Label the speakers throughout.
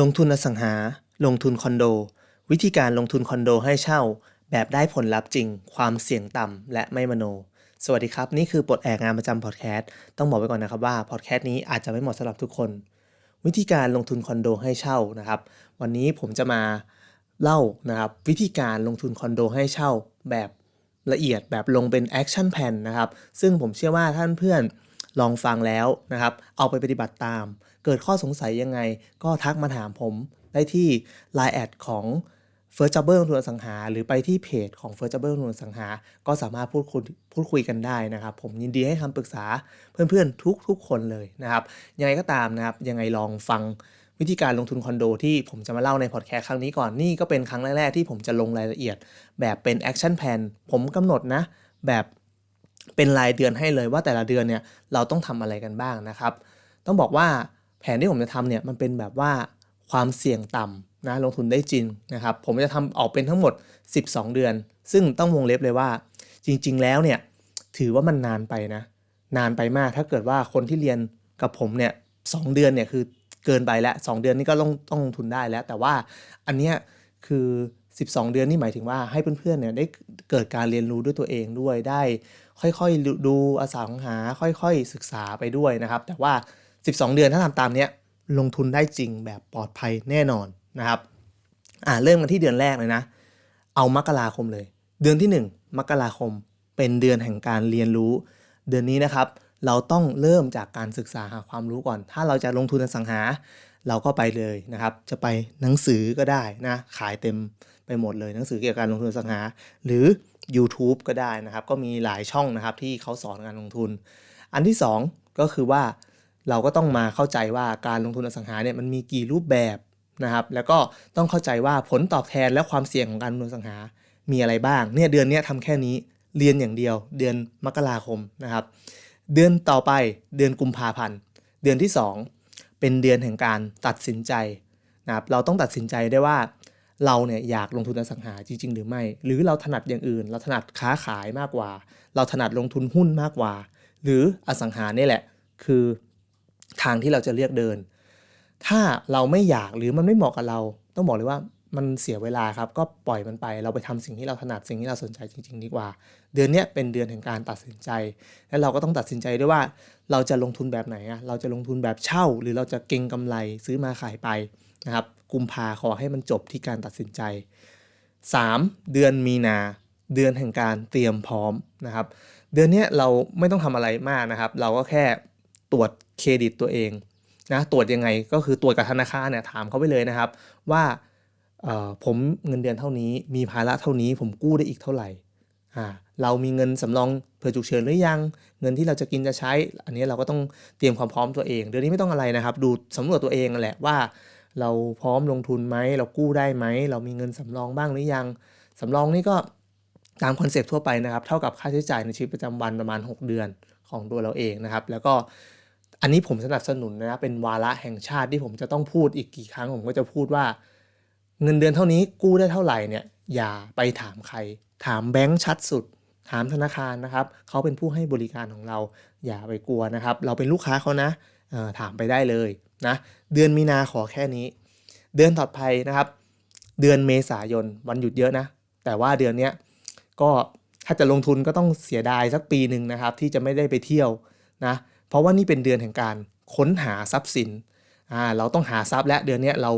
Speaker 1: ลงทุนอสังหา ลงทุนคอนโด วิธีการลงทุนคอนโดให้เช่า แบบได้ผลลัพธ์จริง ความเสี่ยงต่ำและไม่มโน สวัสดีครับ นี่คือปลดแอกงานประจำพอดแคสต์ต้องบอกไว้ก่อนนะครับว่าพอดแคสต์นี้อาจจะไม่เหมาะสำหรับทุกคน วิธีการลงทุนคอนโดให้เช่านะครับ วันนี้ผมจะมาเล่านะครับ วิธีการลงทุนคอนโดให้เช่า แบบละเอียดแบบลงเป็นแอคชั่นแ n นะครับซึ่งผมเชื่อว่าท่านเพื่อนลองฟังแล้วนะครับ เอาไปปฏิบัติตาม เกิดข้อสงสัยยังไง ก็ทักมาถามผมได้ที่ Line แอดของ f i r s t j o b b e r ลงทุนสังหา หรือไปที่เพจของ f i r s t j o b b e r ลงทุนสังหา ก็สามารถพูดคุยพูดคุยกันได้นะครับ ผมยินดีให้คำปรึกษาเพื่อนๆ ทุกๆคนเลยนะครับ ยังไงก็ตามนะครับ ยังไงลองฟังวิธีการลงทุนคอนโดที่ผมจะมาเล่าในพอดแคสต์ครั้งนี้ก่อนนี่ก็เป็นครั้งแรกๆที่ผมจะลงรายละเอียด แบบเป็นแอคชั่นแ n นผมกำหนดนะแบบเป็นรายเดือนให้เลยว่าแต่ละเดือนเนี่ยเราต้องทำอะไรกันบ้างนะครับ ต้องบอกว่า แผนที่ผมจะทำเนี่ยมันเป็นแบบว่าความเสี่ยงต่ำนะลงทุนได้จริงนะครับ ผมจะทำออกเป็นทั้งหมด 12 เดือน ซึ่งต้องวงเล็บเลยว่า จริง ๆ แล้วเนี่ยถือว่ามันนานไปนะ นานไปมากถ้าเกิดว่าคนที่เรียนกับผมเนี่ยสเดือนเนี่ยคือเกินไปแล้ว 2 เดือนนี่ก็ต้องต้องลงทุนได้แล้ว แต่ว่าอันเนี้ยคือ 12 เดือนนี่หมายถึงว่าให้เพื่อนๆเนี่ยได้เกิดการเรียนรู้ด้วยตัวเองด้วยได้ ค่อยๆดูอสังหา ค่อยๆศึกษาไปด้วยนะครับ แต่ว่า 12 เดือนถ้าทำตามเนี้ยลงทุนได้จริงแบบปลอดภัยแน่นอนนะครับอ่าเริ่มกันที่เดือนแรกเลยนะ เอามกราคมเลย เดือนที่ 1 มกราคมเป็นเดือนแห่งการเรียนรู้ เดือนนี้นะครับ เราต้องเริ่มจากการศึกษาหาความรู้ก่อน ถ้าเราจะลงทุนอสังหา เราก็ไปเลยนะครับ จะไปหนังสือก็ได้นะขายเต็มไปหมดเลยหนังสือเกี่ยวกับการลงทุนอสังหา หรือ YouTube ก็ได้นะครับ ก็มีหลายช่องนะครับที่เขาสอนการลงทุน อันที่ 2 ก็คือว่า เราก็ต้องมาเข้าใจว่าการลงทุนอสังหาเนี่ยมันมีกี่รูปแบบนะครับ แล้วก็ต้องเข้าใจว่าผลตอบแทนและความเสี่ยงของการลงทุนอสังหา มีอะไรบ้าง เนี่ยเดือนนี้ทำแค่นี้เรียนอย่างเดียว เดือนมกราคมนะครับ เดือนต่อไปเดือนกุมภาพันธ์ เดือนที่ 2 เป็นเดือนแห่งการตัดสินใจนะครับ เราต้องตัดสินใจได้ว่าเราเนี่ยอยากลงทุนอสังหาจริง ๆ หรือไม่ หรือเราถนัดอย่างอื่น เราถนัดค้าขายมากกว่า เราถนัดลงทุนหุ้นมากกว่า หรืออสังหานี่แหละ คือ ทางที่เราจะเลือกเดิน ถ้าเราไม่อยากหรือมันไม่เหมาะกับเรา ต้องบอกเลยว่ามันเสียเวลาครับ ก็ปล่อยมันไป เราไปทำสิ่งที่เราถนัดสิ่งที่เราสนใจจริง ๆ ดีกว่า เดือนนี้เป็นเดือนแห่งการตัดสินใจ และเราก็ต้องตัดสินใจด้วยว่า เราจะลงทุนแบบไหนอะเราจะลงทุนแบบเช่า หรือเราจะเก็งกำไรซื้อมาขายไปนะครับ กุมภาขอให้มันจบที่การตัดสินใจ 3. เดือนมีนา เดือนแห่งการเตรียมพร้อมนะครับ เดือนนี้เราไม่ต้องทำอะไรมากนะครับ เราก็แค่ ตรวจเครดิตตัวเองนะตรวจยังไงก็คือตรวจกับธนาคารเนี่ยถามเขาไปเลยนะครับ ว่าผมเงินเดือนเท่านี้ มีภาระเท่านี้ผมกู้ได้อีกเท่าไหร่อ่าเรามีเงินสำรองเผื่อฉุกเฉินหรือยัง เงินที่เราจะกินจะใช้ อันนี้เราก็ต้องเตรียมความพร้อมตัวเอง เดือนนี้ไม่ต้องอะไรนะครับ ดูสำรวจตัวเองแหละว่า เราพร้อมลงทุนไหมเรากู้ได้ไหมเรามีเงินสำรองบ้างหรือยังสำรองนี่ก็ตามคอนเซปต์ทั่วไปนะครับ เท่ากับค่าใช้จ่ายในชีวิตประจำวันประมาณ 6 เดือนของตัวเราเองนะครับ แล้วก็ อันนี้ผมสนับสนุนนะเป็นวาระแห่งชาติที่ผมจะต้องพูดอีกกี่ครั้ง ผมก็จะพูดว่า เงินเดือนเท่านี้กู้ได้เท่าไหร่เนี่ยอย่าไปถามใคร ถามแบงค์ชัดสุด ถามธนาคารนะครับเขาเป็นผู้ให้บริการของเรา อย่าไปกลัวนะครับ เราเป็นลูกค้าเขานะถามไปได้เลยนะเดือนมีนาขอแค่นี้ เดือนถัดไปนะครับ เดือนเมษายนวันหยุดเยอะนะ แต่ว่าเดือนนี้ก็ถ้าจะลงทุนก็ต้องเสียดายสักปีหนึ่งนะครับ ที่จะไม่ได้ไปเที่ยวนะ เพราะว่านี่เป็นเดือนแห่งการค้นหาทรัพย์สินอ่าเราต้องหาทรัพย์และเดือนนี้เรา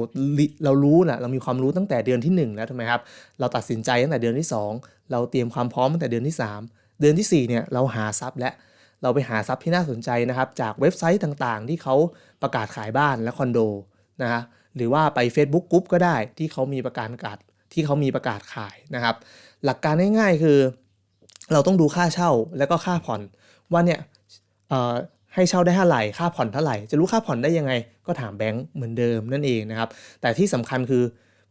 Speaker 1: เรารู้นะเรามีความรู้ตั้งแต่เดือนที่ 1 แล้วทำไหมครับเราตัดสินใจตั้งแต่เดือนที่ 2 เราเตรียมความพร้อมตั้งแต่เดือนที่ 3 เดือนที่4เนี่ยเราหาทรัพย์และเราไปหาทรัพย์ที่น่าสนใจนะครับจากเว็บไซต์ต่างๆ ที่เขาประกาศขายบ้านและคอนโดนะฮะหรือว่าไป Facebook กรุ๊ปก็ได้ที่เขามีประกาศกาศที่เขามีประกาศขายนะครับ หลักการง่ายๆคือ เราต้องดูค่าเช่าแล้วก็ค่าผ่อนว่าเนี่ย ให้เช่าได้เท่าไหร่ค่าผ่อนเท่าไหร่ จะรู้ค่าผ่อนได้ยังไง ก็ถามแบงค์เหมือนเดิมนั่นเองนะครับ แต่ที่สำคัญคือ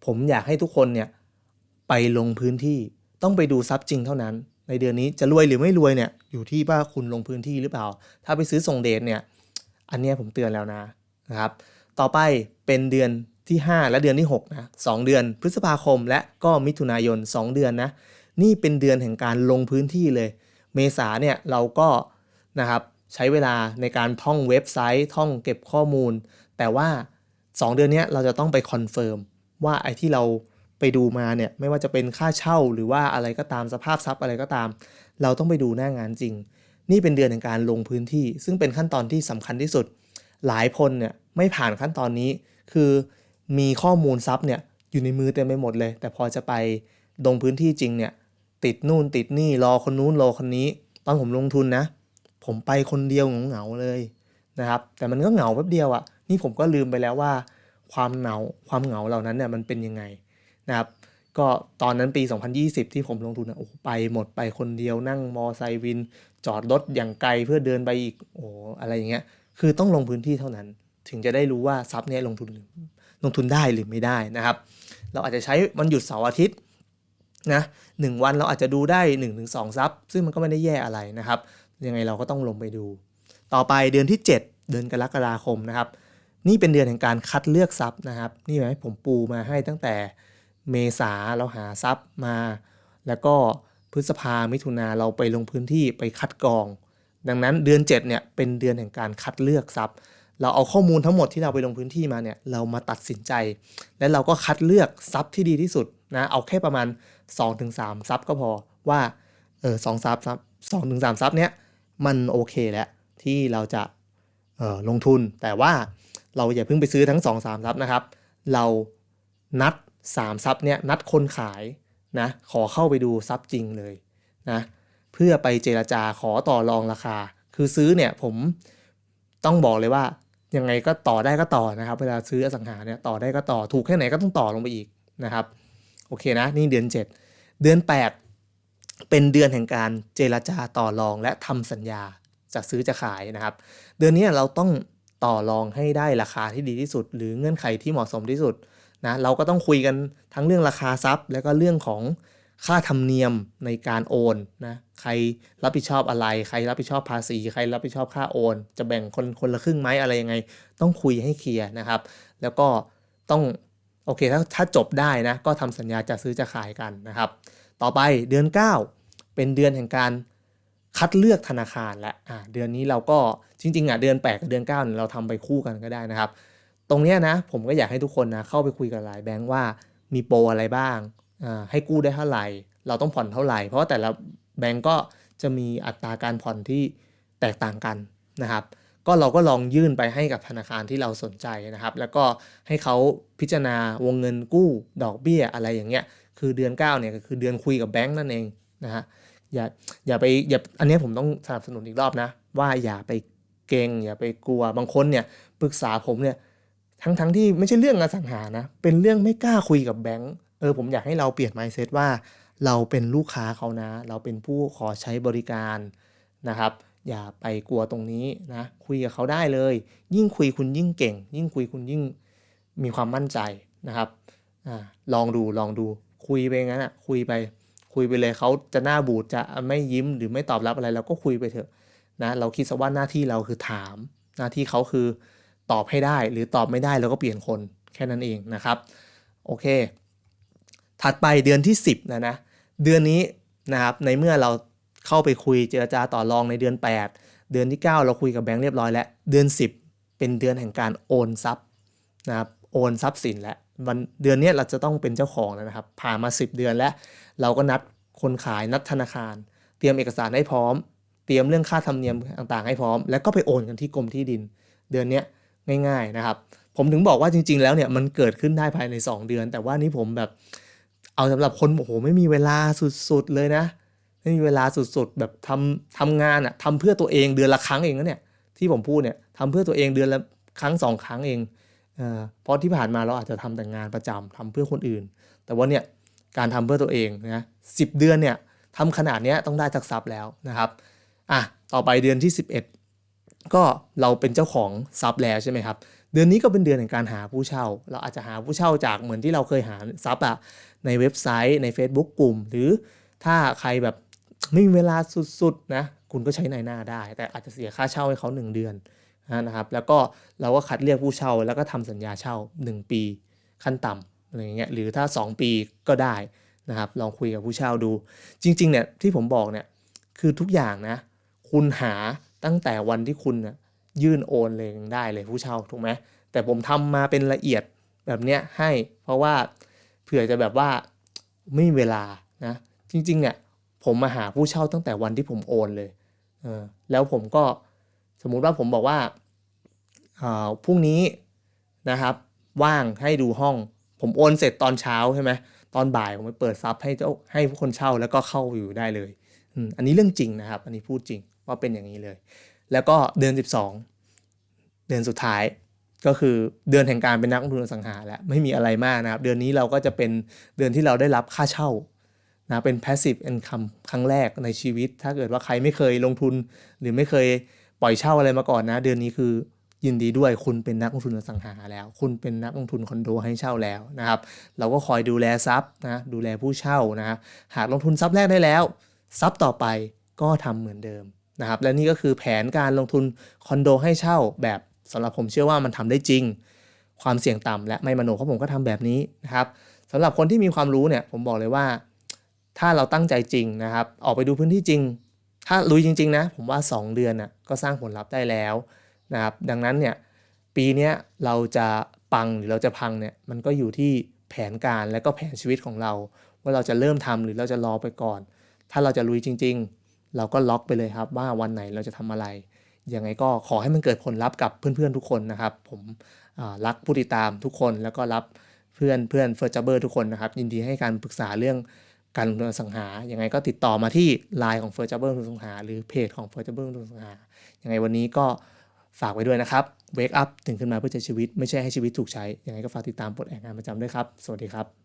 Speaker 1: ผมอยากให้ทุกคนเนี่ยไปลงพื้นที่ต้องไปดูทรัพย์จริงเท่านั้น ในเดือนนี้จะรวยหรือไม่รวยเนี่ยอยู่ที่ว่าคุณลงพื้นที่หรือเปล่า ถ้าไปซื้อส่งเดชเนี่ย อันนี้ผมเตือนแล้วนะนะครับ ต่อไปเป็นเดือนที่ 5 และเดือนที่6นะสเดือนพฤษภาคม และก็มิถุนายน 2 เดือนนะนี่เป็นเดือนแห่งการลงพื้นที่เลย เมษาเนี่ยเราก็นะครับ ใช้เวลาในการท่องเว็บไซต์ ท่องเก็บข้อมูล แต่ว่า 2 เดือนนี้เราจะต้องไปคอนเฟิร์มว่าไอ้ที่เราไปดูมาเนี่ยไม่ว่าจะเป็นค่าเช่าหรือว่าอะไรก็ตามสภาพทรัพย์อะไรก็ตาม เราต้องไปดูหน้างานจริง นี่เป็นเดือนแห่งการลงพื้นที่ ซึ่งเป็นขั้นตอนที่สำคัญที่สุด หลายคนเนี่ยไม่ผ่านขั้นตอนนี้ คือมีข้อมูลทรัพย์เนี่ยอยู่ในมือเต็มไปหมดเลย แต่พอจะไปลงพื้นที่จริงเนี่ยติดนู่นติดนี่รอคนนู้นรอคนนี้ ตอนผมลงทุนนะ ผมไปคนเดียวเหงาๆเลยนะครับ แต่มันก็เหงาแป๊บเดียวอะ่ะ นี่ผมก็ลืมไปแล้วว่า ความเหงาความเหงาเหล่านั้นเนี่ยมันเป็นยังไงนะครับ ก็ตอนนั้นปี 2020 ที่ผมลงทุนอะโอ้ไปหมดไปคนเดียวนั่งมอไซค์วิน จอดรถอย่างไกลเพื่อเดินไปอีกโอ้อะไรอย่างเงี้ย คือต้องลงพื้นที่เท่านั้น ถึงจะได้รู้ว่าทรัพย์เนี้ยลงทุนลงทุนได้หรือไม่ได้นะครับ เราอาจจะใช้วันหยุดเสาร์อาทิตย์นะหนึ่งวันเราอาจจะดูได้1นถึงสซับซึ่งมันก็ไม่ได้แย่อะไรนะครับ ยังไงเราก็ต้องลงไปดู ต่อไปเดือนที่ 7 เดือนกรกฎาคมนะครับ นี่เป็นเดือนแห่งการคัดเลือกทรัพย์นะครับ นี่ไหมผมปูมาให้ตั้งแต่เมษาเราหาทรัพย์มา แล้วก็พฤษภามิถุนาเราไปลงพื้นที่ไปคัดกรอง ดังนั้นเดือน 7เนี่ยเป็นเดือนแห่งการคัดเลือกทรัพย์ เราเอาข้อมูลทั้งหมดที่เราไปลงพื้นที่มาเนี่ยเรามาตัดสินใจ และเราก็คัดเลือกทรัพย์ที่ดีที่สุดนะเอาแค่ประมาณ 2-3ซับก็พอว่าเออสองซับซับสองถึงสามซับเนี้ย มันโอเคแล้วที่เราจะออลงทุน แต่ว่าเราอย่าเพิ่งไปซื้อทั้ง 2 3ซับนะครับ เรานัด3ซับเนี้ยนัดคนขายนะขอเข้าไปดูซับจริงเลยนะเพื่อไปเจราจาขอต่อรองราคา คือซื้อเนี่ยผมต้องบอกเลยว่ายังไงก็ต่อได้ก็ต่อนะครับ เวลาซื้ออสังหาเนี่ยต่อได้ก็ต่อถูกแค่ไหนก็ต้องต่อลงไปอีกนะครับ โอเคนะ นี่เดือน 7 เดือน 8 เป็นเดือนแห่งการเจรจาต่อรองและทำสัญญาจะซื้อจะขายนะครับ เดือนนี้เราต้องต่อรองให้ได้ราคาที่ดีที่สุด หรือเงื่อนไขที่เหมาะสมที่สุดนะเราก็ต้องคุยกันทั้งเรื่องราคาทรัพย์ แล้วก็เรื่องของค่าธรรมเนียมในการโอนนะใครรับผิดชอบอะไร ใครรับผิดชอบภาษี ใครรับผิดชอบค่าโอน จะแบ่งคนคนละครึ่งไหมอะไรยังไง ต้องคุยให้เคลียร์นะครับ แล้วก็ต้องโอเคถ้าถ้าจบได้นะก็ทำสัญญาจะซื้อจะขายกันนะครับ ต่อไปเดือน 9 เป็นเดือนแห่งการคัดเลือกธนาคารและอ่าเดือนนี้เราก็จริงๆอะเดือน 8 กับเดือน9เนี่ยเราทำไปคู่กันก็ได้นะครับ ตรงเนี้ยนะผมก็อยากให้ทุกคนนะเข้าไปคุยกับหลายแบงค์ว่ามีโปรอะไรบ้างอ่าให้กู้ได้เท่าไหร่ เราต้องผ่อนเท่าไหร่ เพราะว่าแต่ละแบงก์ก็จะมีอัตราการผ่อนที่แตกต่างกันนะครับก็เราก็ลองยื่นไปให้กับธนาคารที่เราสนใจนะครับ แล้วก็ให้เขาพิจารณาวงเงินกู้ดอกเบี้ยอะไรอย่างเงี้ย คือเดือน9เนี่ยก็คือเดือนคุยกับแบงก์นั่นเองนะฮะอย่าอย่าไปอย่าอันนี้ผมต้องสนับสนุนอีกรอบนะ ว่าอย่าไปเกรงอย่าไปกลัวบางคนเนี่ยปรึกษาผมเนี่ยทั้งทั้งที่ไม่ใช่เรื่องอสังหานะ เป็นเรื่องไม่กล้าคุยกับแบงก์เออผมอยากให้เราเปลี่ยน mindset ว่าเราเป็นลูกค้าเขานะ เราเป็นผู้ขอใช้บริการนะครับ อย่าไปกลัวตรงนี้นะคุยกับเขาได้เลย ยิ่งคุยคุณยิ่งเก่ง ยิ่งคุยคุณยิ่งมีความมั่นใจนะครับอลองดูลองดู คุยไปงั้นอะคุยไป คุยไปเลยเขาจะหน้าบูดจะไม่ยิ้มหรือไม่ตอบรับอะไรเราก็คุยไปเถอะนะเราคิดซะว่าหน้าที่เราคือถาม หน้าที่เขาคือตอบให้ได้ หรือตอบไม่ได้เราก็เปลี่ยนคนแค่นั้นเองนะครับโอเค ถัดไปเดือนที่ 10นะนะเดือนนี้นะครับในเมื่อเราเข้าไปคุยเจรจาต่อรองในเดือน 8 เดือนที่ 9 เราคุยกับแบงค์เรียบร้อยแล้ว เดือน 10 เป็นเดือนแห่งการโอนทรัพย์นะครับโอนทรัพย์สินแล้ว วันเดือนนี้เราจะต้องเป็นเจ้าของแล้วนะครับ ผ่านมา 10 เดือนแล้ว เราก็นัดคนขายนัดธนาคาร เตรียมเอกสารให้พร้อม เตรียมเรื่องค่าธรรมเนียมต่างๆ ให้พร้อม แล้วก็ไปโอนกันที่กรมที่ดิน เดือนนี้ง่าย ๆนะครับ ผมถึงบอกว่าจริง ๆ แล้วเนี่ยมันเกิดขึ้นได้ภายใน 2 เดือน แต่ว่านี่ผมแบบเอาสำหรับคนโอ้โหไม่มีเวลาสุดๆเลยนะไม่มีเวลาสุดๆแบบทำทำงานอะทำเพื่อตัวเองเดือนละครั้งเองนะเนี่ยที่ผมพูดเนี่ยทำเพื่อตัวเองเดือนละครั้งสองครั้งเอง เพราะที่ผ่านมาเราอาจจะทำแต่งานประจำทำเพื่อคนอื่น แต่ว่าเนี่ยการทำเพื่อตัวเองนะสิเดือนเนี่ยทำขนาดนี้ต้องได้ทักษะแล้วนะครับอะต่อไปเดือนที่ 11 ก็เราเป็นเจ้าของทรัพย์แล้วใช่ไหมครับเดือนนี้ก็เป็นเดือนแห่งการหาผู้เช่า เราอาจจะหาผู้เช่าจากเหมือนที่เราเคยหาทรัพย์อะในเว็บไซต์ใน Facebook กลุ่ม หรือถ้าใครแบบไม่มีเวลาสุดๆนะคุณก็ใช้ในหน้าได้ แต่อาจจะเสียค่าเช่าให้เขา 1 เดือน นะครับ แล้วก็เราก็คัดเลือกผู้เช่า แล้วก็ทำสัญญาเช่า 1 ปีขั้นต่ำอะไรอย่างเงี้ยหรือถ้า 2 ปีก็ได้นะครับ ลองคุยกับผู้เช่าดู จริงๆเนี่ยที่ผมบอกเนี่ยคือทุกอย่างนะ คุณหาตั้งแต่วันที่คุณนะยื่นโอนเลยยังได้เลยผู้เช่าถูกไหมแต่ผมทำมาเป็นละเอียดแบบเนี้ยให้ เพราะว่าเผื่อจะแบบว่าไม่มีเวลานะจริงๆเนี่ยผมมาหาผู้เช่าตั้งแต่วันที่ผมโอนเลยเออแล้วผมก็ สมมุติว่าผมบอกว่าพรุ่งนี้นะครับว่างให้ดูห้อง ผมโอนเสร็จตอนเช้าใช่ไหมตอนบ่ายผมไปเปิดซับให้เจ้าให้คนเช่าแล้วก็เข้าอยู่ได้เลยอันนี้เรื่องจริงนะครับ อันนี้พูดจริงว่าเป็นอย่างนี้เลย แล้วก็เดือน 12 เดือนสุดท้ายก็คือเดือนแห่งการเป็นนักลงทุนอสังหาแล้วไม่มีอะไรมากนะครับ เดือนนี้เราก็จะเป็นเดือนที่เราได้รับค่าเช่านะเป็น passive income ครั้งแรกในชีวิต ถ้าเกิดว่าใครไม่เคยลงทุนหรือไม่เคย ปล่อยเช่าอะไรมาก่อนนะ เดือนนี้คือยินดีด้วยคุณเป็นนักลงทุนอสังหาแล้ว คุณเป็นนักลงทุนคอนโดให้เช่าแล้วนะครับ เราก็คอยดูแลทรัพย์นะดูแลผู้เช่านะหากลงทุนทรัพย์แรกได้แล้วทรัพย์ต่อไปก็ทำเหมือนเดิมนะครับ และนี่ก็คือแผนการลงทุนคอนโดให้เช่าแบบสำหรับผมเชื่อว่ามันทำได้จริง ความเสี่ยงต่ำและไม่มโนเพราะผมก็ทำแบบนี้นะครับสำหรับคนที่มีความรู้เนี่ยผมบอกเลยว่า ถ้าเราตั้งใจจริงนะครับ ออกไปดูพื้นที่จริง ถ้าลุยจริง ๆ นะ ผมว่า 2 เดือนน่ะก็สร้างผลลัพธ์ได้แล้วนะครับดังนั้นเนี่ยปีนี้เราจะปังหรือเราจะพังเนี่ยมันก็อยู่ที่แผนการและก็แผนชีวิตของเรา ว่าเราจะเริ่มทำหรือเราจะรอไปก่อน ถ้าเราจะลุยจริง ๆ เราก็ล็อกไปเลยครับว่าวันไหนเราจะทำอะไรยังไงก็ขอให้มันเกิดผลลัพธ์กับเพื่อนๆทุกคนนะครับ ผมรักผู้ติดตามทุกคนแล้วก็รับเพื่อนเพื่อนเฟิร์สจับเบอร์ทุกคนนะครับ ยินดีให้การปรึกษาเรื่อง การลงทุนอสังหา ยังไงก็ติดต่อมาที่ไลน์ของเฟิร์สจับเบิร์ลงทุนอสังหา หรือเพจของเฟิร์สจับเบิร์ลงทุนอสังหา ยังไงวันนี้ก็ฝากไว้ด้วยนะครับเวกอัพถึงขึ้นมาเพื่อใช้ชีวิต ไม่ใช่ให้ชีวิตถูกใช้ ยังไงก็ฝากติดตามบทแอกงานประจำด้วยครับ สวัสดีครับ